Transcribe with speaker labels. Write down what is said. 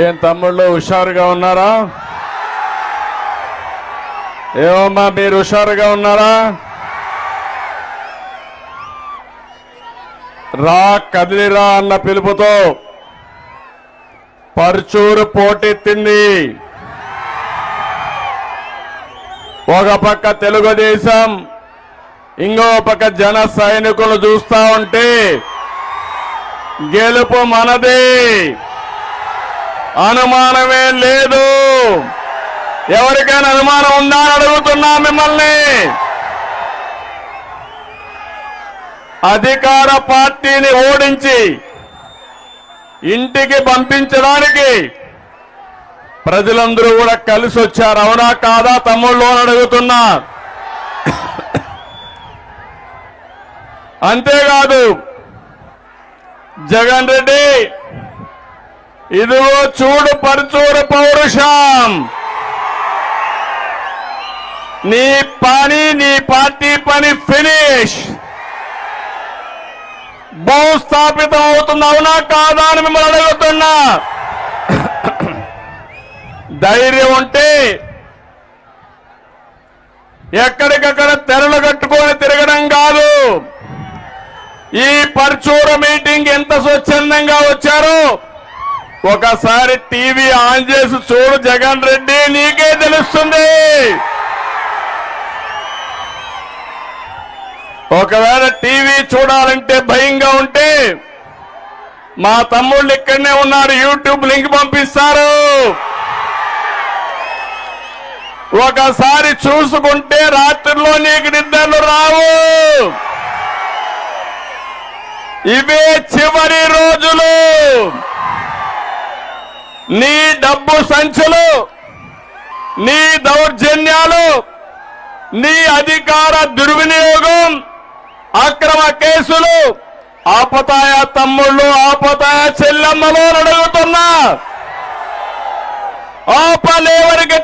Speaker 1: ఏం తమ్ముళ్ళు హుషారుగా ఉన్నారా? ఏమమ్మా మీరు హుషారుగా ఉన్నారా? రా కదిలిరా అన్న పిలుపుతో పరుచూరు పోటెత్తింది ఒక పక్క తెలుగుదేశం ఇంకో పక్క జన సైనికులు చూస్తా ఉంటే గెలుపు మనది. అనుమానమే లేదు. ఎవరికైనా అనుమానం ఉందా అని అడుగుతున్నా మిమ్మల్ని. అధికార పార్టీని ఓడించి ఇంటికి పంపించడానికి ప్రజలందరూ కూడా కలిసి వచ్చారు అవునా కాదా తమ్ముళ్ళు అని అంతేకాదు జగన్ రెడ్డి ఇదిగో చూడు పరుచూరు పౌరుషం. నీ పని నీ పార్టీ పని ఫినిష్. భూస్థాపితం అవుతుంది అవునా కాదా అని మిమ్మల్ని అడుగుతున్నా. ధైర్యం ఉంటే ఎక్కడికక్కడ తెరలు కట్టుకు పర్చూర మీటింగ్ ఎంత స్వచ్ఛందంగా వచ్చారో? ఒకసారి టీవీ ఆన్ చేసి చూడు జగన్ రెడ్డి నీకే తెలుస్తుంది. ఒకవేళ టీవీ చూడాలంటే భయంగా ఉంటే మా తమ్ముళ్ళు ఇక్కడనే ఉన్నారు యూట్యూబ్ లింక్ పంపిస్తారు. ఒకసారి చూసుకుంటే రాత్రిలో నీకు నిద్రలు రావు. ఇవే చివరి రోజులు. నీ డబ్బు సంచులు నీ దౌర్జన్యాలు నీ అధికార దుర్వినియోగం అక్రమ కేసులు ఆపతాయ తమ్ముళ్ళు ఆపతాయ చెల్లెమ్మలు అడుగుతున్నా. ఆపలేవరికి